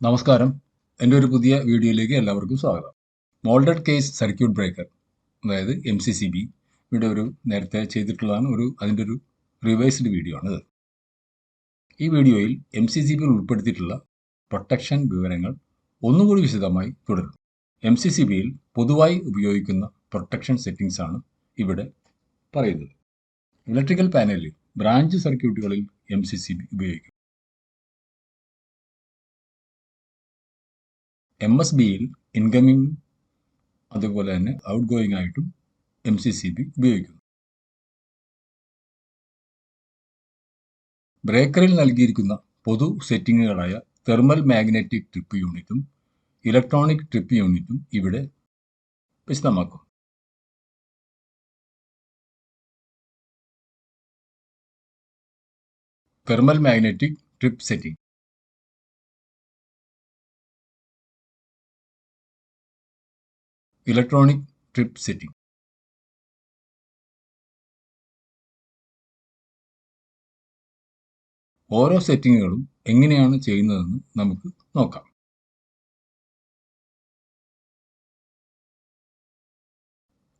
നമസ്കാരം. എന്റെ ഒരു പുതിയ വീഡിയോയിലേക്ക് എല്ലാവർക്കും സ്വാഗതം. മോൾഡഡ് കേസ് സർക്യൂട്ട് ബ്രേക്കർ അതായത് എം സി സി ബി ഇവിടെ ഒരു നേരത്തെ ചെയ്തിട്ടുള്ളതാണ് ഒരു അതിന്റെ ഒരു റിവൈസ്ഡ് വീഡിയോ ആണിത്. ഈ വീഡിയോയിൽ എം സി സി ബിയിൽ ഉൾപ്പെടുത്തിയിട്ടുള്ള പ്രൊട്ടക്ഷൻ വിവരങ്ങൾ ഒന്നുകൂടി വിശദമായി തുടരും. എം സി സി ബിയിൽ പൊതുവായി ഉപയോഗിക്കുന്ന പ്രൊട്ടക്ഷൻ സെറ്റിംഗ്സ് ആണ് ഇവിടെ പറയുന്നത്. ഇലക്ട്രിക്കൽ പാനലിൽ ബ്രാഞ്ച് സർക്യൂട്ടുകളിൽ എം സി സി ബി ഉപയോഗിക്കും. എം എസ് ബിയിൽ ഇൻകമിങ് അതുപോലെ തന്നെ ഔട്ട് ഗോയിങ് ആയിട്ടും എം സി സി ബി ഉപയോഗിക്കുന്നു. ബ്രേക്കറിൽ നൽകിയിരിക്കുന്ന പൊതു സെറ്റിങ്ങുകളായ തെർമൽ മാഗ്നറ്റിക് ട്രിപ്പ് യൂണിറ്റും ഇലക്ട്രോണിക് ട്രിപ്പ് യൂണിറ്റും ഇവിടെ വിശദമാക്കും. Thermal magnetic trip setting electronic trip setting ഓരോ സെറ്റിങ്ങുകളും എങ്ങനെയാണ് ചെയ്യുന്നതെന്ന് നമുക്ക് നോക്കാം.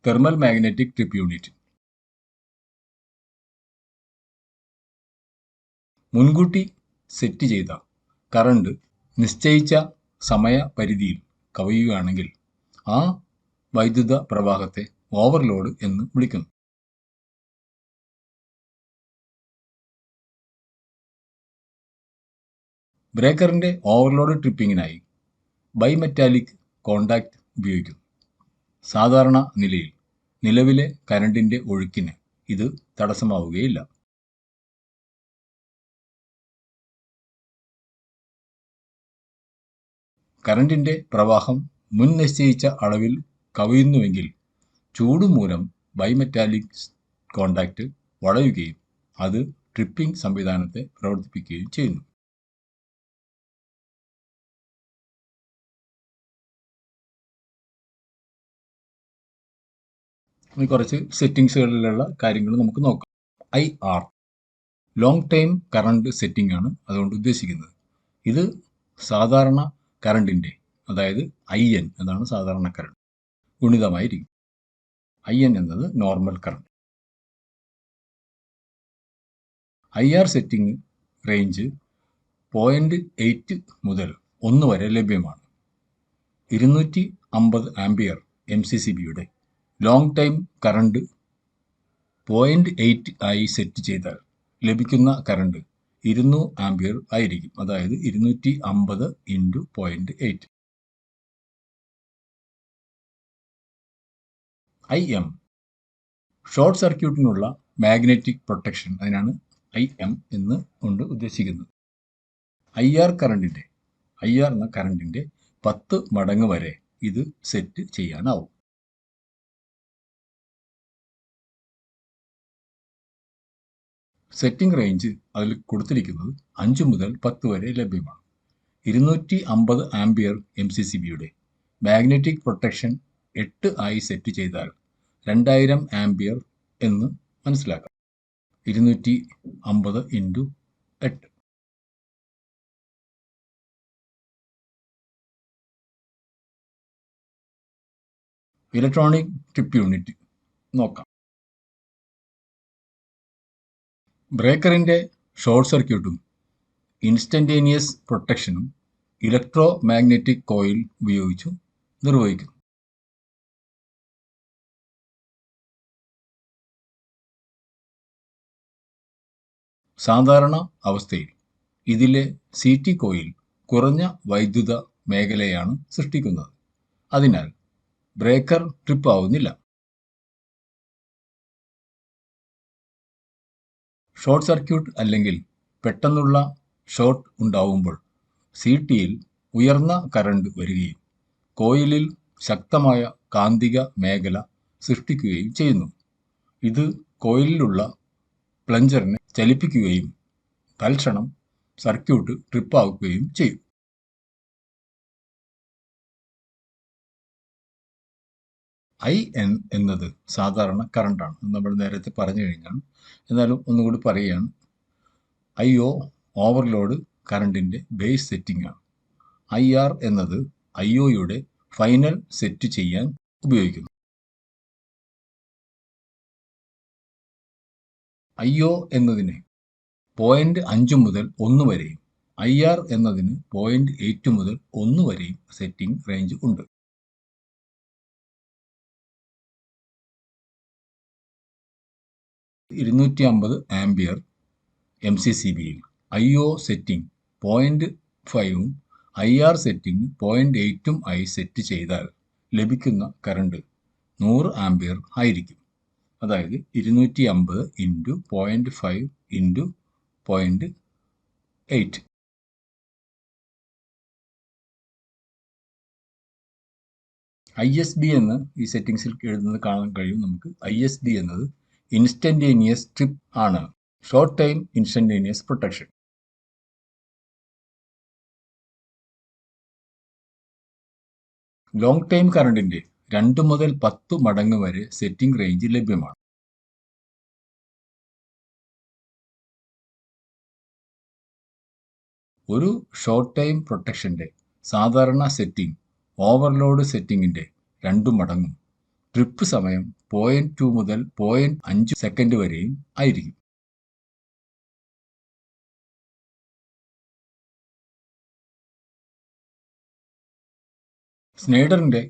തെർമൽ മാഗ്നറ്റിക് ട്രിപ്പ് യൂണിറ്റ് മുൻകൂട്ടി സെറ്റ് ചെയ്ത കറണ്ട് നിശ്ചയിച്ച സമയപരിധിയിൽ കവിയുകയാണെങ്കിൽ ആ വൈദ്യുത പ്രവാഹത്തെ ഓവർലോഡ് എന്ന് വിളിക്കുന്നു. ബ്രേക്കറിന്റെ ഓവർലോഡ് ട്രിപ്പിങ്ങിനായി ബൈമെറ്റാലിക് കോണ്ടാക്ട് ഉപയോഗിക്കുന്നു. സാധാരണ നിലയിൽ നിലവിലെ കരണ്ടിന്റെ ഒഴുക്കിന് ഇത് തടസ്സമാവുകയില്ല. കറണ്ടിന്റെ പ്രവാഹം മുൻ നിശ്ചയിച്ച അളവിൽ കവിയുന്നുവെങ്കിൽ ചൂടുമൂലം ബൈമെറ്റാലിക് കോണ്ടാക്റ്റ് വളയുകയും അത് ട്രിപ്പിംഗ് സംവിധാനത്തെ പ്രവർത്തിപ്പിക്കുകയും ചെയ്യുന്നു. കുറച്ച് സെറ്റിങ്സുകളിലുള്ള കാര്യങ്ങൾ നമുക്ക് നോക്കാം. I R. Long time current setting ആണ് അതുകൊണ്ട് ഉദ്ദേശിക്കുന്നത്. ഇത് സാധാരണ കറണ്ടിന്റെ അതായത് ഐ എൻ എന്നാണ് സാധാരണ കറണ്ട്. ഗുണിതമായിരിക്കും. ഐ എൻ എന്നത് normal current I R setting range point eight മുതൽ ഒന്ന് വരെ ലഭ്യമാണ്. ഇരുന്നൂറ്റി അമ്പത് ആംബിയർ എം സി സി ബിയുടെ long time current point eight ആയി സെറ്റ് ചെയ്താൽ ലഭിക്കുന്ന കറണ്ട് ഇരുന്നൂറ് ആംബിയർ ആയിരിക്കും. അതായത് ഇരുന്നൂറ്റി അമ്പത് into point eight I M short സർക്യൂട്ടിനുള്ള magnetic protection അതിനാണ് ഐ എം എന്ന് കൊണ്ട് ഉദ്ദേശിക്കുന്നത്. ഐ ആർ കറണ്ടിന്റെ ഐ ആർ എന്ന കറണ്ടിന്റെ പത്ത് മടങ്ങ് വരെ ഇത് സെറ്റ് ചെയ്യാനാവും. സെറ്റിംഗ് റേഞ്ച് അതിൽ കൊടുത്തിരിക്കുന്നത് അഞ്ച് മുതൽ പത്ത് വരെ ലഭ്യമാണ്. ഇരുന്നൂറ്റി അമ്പത് ആംബിയർ എം സി സി ബിയുടെ മാഗ്നറ്റിക് പ്രൊട്ടക്ഷൻ എട്ട് ആയി സെറ്റ് ചെയ്താൽ രണ്ടായിരം ആംബിയർ എന്ന് മനസ്സിലാക്കാം. ഇരുന്നൂറ്റി അമ്പത് ഇന്റു എട്ട്. ഇലക്ട്രോണിക് ടിപ്പ് യൂണിറ്റ് നോക്കാം. ബ്രേക്കറിന്റെ ഷോർട്ട് സർക്യൂട്ടും ഇൻസ്റ്റന്റേനിയസ് പ്രൊട്ടക്ഷനും ഇലക്ട്രോ മാഗ്നറ്റിക് കോയിൽ ഉപയോഗിച്ചു നിർവഹിക്കുന്നു. സാധാരണ അവസ്ഥയിൽ ഇതിലെ സി ടി കോയിൽ കുറഞ്ഞ വൈദ്യുത മേഖലയാണ് സൃഷ്ടിക്കുന്നത്. അതിനാൽ ബ്രേക്കർ ട്രിപ്പ് ആവുന്നില്ല. ഷോർട്ട് സർക്യൂട്ട് അല്ലെങ്കിൽ പെട്ടെന്നുള്ള ഷോർട്ട് ഉണ്ടാവുമ്പോൾ സി ടിയിൽ ഉയർന്ന കറണ്ട് വരികയും കോയിലിൽ ശക്തമായ കാന്തിക മേഖല സൃഷ്ടിക്കുകയും ചെയ്യുന്നു. ഇത് കോയിലിലുള്ള പ്ലഞ്ചറിനെ ചലിപ്പിക്കുകയും തൽക്ഷണം സർക്യൂട്ട് ട്രിപ്പാക്കുകയും ചെയ്യും. ഐ എൻ എന്നത് സാധാരണ കറണ്ടാണ്. നമ്മൾ നേരത്തെ പറഞ്ഞു കഴിഞ്ഞാണ് എന്നാലും ഒന്നുകൂടി പറയുകയാണ് ഐ ഒ ഓവർലോഡ് കറണ്ടിന്റെ ബേസ് സെറ്റിംഗ് ആണ്. ഐ ആർ എന്നത് ഐ ഒയുടെ ഫൈനൽ സെറ്റ് ചെയ്യാൻ ഉപയോഗിക്കുന്നു. ഐ എന്നതിന് പോയിന്റ് അഞ്ച് മുതൽ ഒന്ന് വരെയും. ഐ ആർ എന്നതിന് പോയിന്റ് എയ്റ്റ് മുതൽ ഒന്ന് വരെയും സെറ്റിംഗ് റേഞ്ച് ഉണ്ട്. ഇരുന്നൂറ്റി അമ്പത് ആംബിയർ എം സി സി ബിയിൽ ഐ ഒ സെറ്റിംഗ് പോയിന്റ് ഫൈവും ഐ ആർ സെറ്റിംഗ് പോയിന്റ് എയ്റ്റും ആയി സെറ്റ് ചെയ്താൽ ലഭിക്കുന്ന കറണ്ട് നൂറ് ആംബിയർ ആയിരിക്കും. അതായത് ഇരുന്നൂറ്റി അമ്പത് into point five into point eight I S B എന്ന് ഈ സെറ്റിങ്സിൽ എഴുതുന്നത് കാണാൻ കഴിയും നമുക്ക്. ഐ എസ് ബി എന്നത് ഇൻസ്റ്റന്റേനിയസ് ട്രിപ്പ് ആണ്. Short time instantaneous protection long time കറണ്ടിന്റെ രണ്ട് മുതൽ പത്ത് മടങ്ങ് വരെ സെറ്റിംഗ് റേഞ്ച് ലഭ്യമാണ്. ഒരു ഷോർട്ട് ടൈം പ്രൊട്ടക്ഷന്റെ സാധാരണ സെറ്റിംഗ് ഓവർലോഡ് സെറ്റിംഗിന്റെ രണ്ടു മടങ്ങും. ട്രിപ്പ് സമയം പോയിന്റ് ടു മുതൽ പോയിന്റ് അഞ്ച് സെക്കൻഡ് വരെയും ആയിരിക്കും. സ്നൈഡറിന്റെ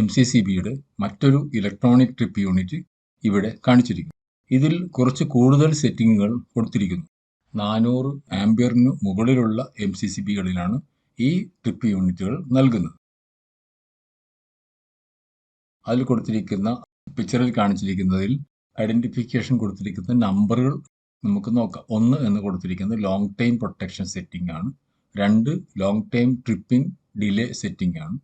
എം സി സി ബിയുടെ മറ്റൊരു ഇലക്ട്രോണിക് ട്രിപ്പ് യൂണിറ്റ് ഇവിടെ കാണിച്ചിരിക്കുന്നു. ഇതിൽ കുറച്ച് കൂടുതൽ സെറ്റിങ്ങുകൾ കൊടുത്തിരിക്കുന്നു. നാനൂറ് ആംബിയറിനു മുകളിലുള്ള എം സി സി ബികളിലാണ് ഈ ട്രിപ്പ് യൂണിറ്റുകൾ നൽകുന്നത്. അതിൽ കൊടുത്തിരിക്കുന്ന പിക്ചറിൽ കാണിച്ചിരിക്കുന്നതിൽ ഐഡന്റിഫിക്കേഷൻ കൊടുത്തിരിക്കുന്ന നമ്പറുകൾ നമുക്ക് നോക്കാം. ഒന്ന് എന്ന് കൊടുത്തിരിക്കുന്നത് ലോങ് ടൈം പ്രൊട്ടക്ഷൻ സെറ്റിംഗ് ആണ് രണ്ട് long time tripping delay setting ആണ്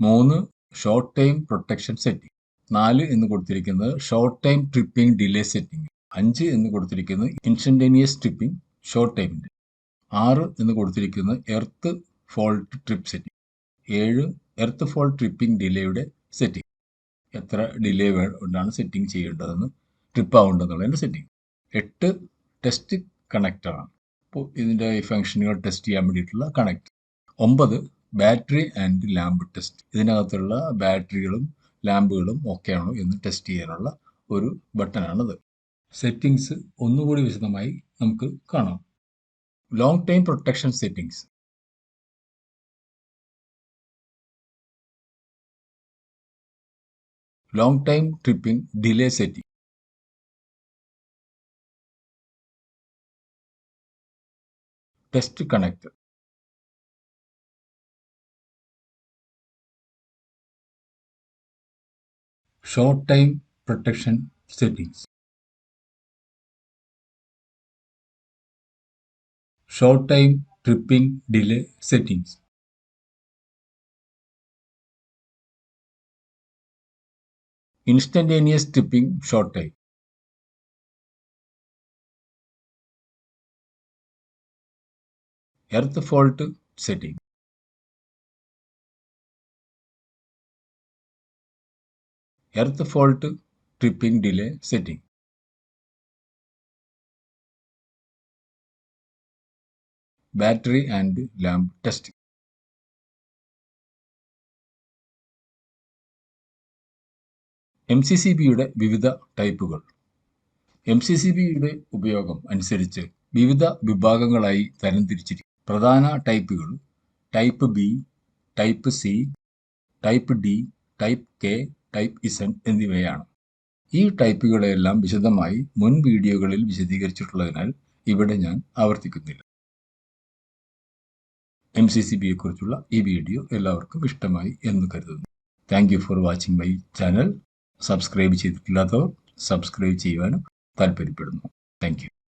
മൂന്ന് ഷോർട്ട് ടൈം പ്രൊട്ടക്ഷൻ സെറ്റിംഗ് നാല് എന്ന് കൊടുത്തിരിക്കുന്നത് short time tripping delay setting അഞ്ച് എന്ന് കൊടുത്തിരിക്കുന്നത് ഇൻസ്റ്റന്റേനിയസ് ട്രിപ്പിംഗ് ഷോർട്ട് ടൈമിന്റെ ആറ് എന്ന് കൊടുത്തിരിക്കുന്നത് എർത്ത് ഫോൾട്ട് ട്രിപ്പ് സെറ്റിംഗ് ഏഴ് എർത്ത് ഫോൾട്ട് ട്രിപ്പിംഗ് ഡിലേയുടെ സെറ്റിംഗ് എത്ര ഡിലേ കൊണ്ടാണ് സെറ്റിംഗ് ചെയ്യേണ്ടതെന്ന് ട്രിപ്പ് ആവേണ്ടതെന്നുള്ളതിന്റെ സെറ്റിംഗ് എട്ട് ടെസ്റ്റ് കണക്ടറാണ് അപ്പോൾ ഇതിന്റെ ഫംഗ്ഷനുകൾ ടെസ്റ്റ് ചെയ്യാൻ വേണ്ടിയിട്ടുള്ള കണക്ട് ഒമ്പത് ബാറ്ററി ആൻഡ് ലാമ്പ് ടെസ്റ്റ്. ഇതിനകത്തുള്ള ബാറ്ററികളും ലാമ്പുകളും ഒക്കെയാണോ എന്ന് ടെസ്റ്റ് ചെയ്യാനുള്ള ഒരു ബട്ടണാണത്. സെറ്റിങ്സ് ഒന്നുകൂടി വിശദമായി നമുക്ക് കാണാം. Long time protection settings long time tripping delay setting test connector Short time protection settings. Short time tripping delay settings. Instantaneous tripping short time. Earth fault setting. Earth fault tripping delay setting battery and lamp test M C C ബിയുടെ വിവിധ ടൈപ്പുകൾ. M C C ബിയുടെ ഉപയോഗം അനുസരിച്ച് വിവിധ വിഭാഗങ്ങളായി തരംതിരിച്ചിരിക്കും. പ്രധാന ടൈപ്പുകൾ. Type B type C type D type K type isn't എന്നിവയാണ്. ഈ ടൈപ്പുകളെല്ലാം വിശദമായി മുൻ വീഡിയോകളിൽ വിശദീകരിച്ചിട്ടുള്ളതിനാൽ ഇവിടെ ഞാൻ ആവർത്തിക്കുന്നില്ല. എം സി സി ബിയെക്കുറിച്ചുള്ള ഈ വീഡിയോ എല്ലാവർക്കും ഇഷ്ടമായി എന്ന് കരുതുന്നു. Thank you for watching my channel subscribe ചെയ്തിട്ടില്ലാത്തവർ subscribe ചെയ്യുവാനും താല്പര്യപ്പെടുന്നു. താങ്ക്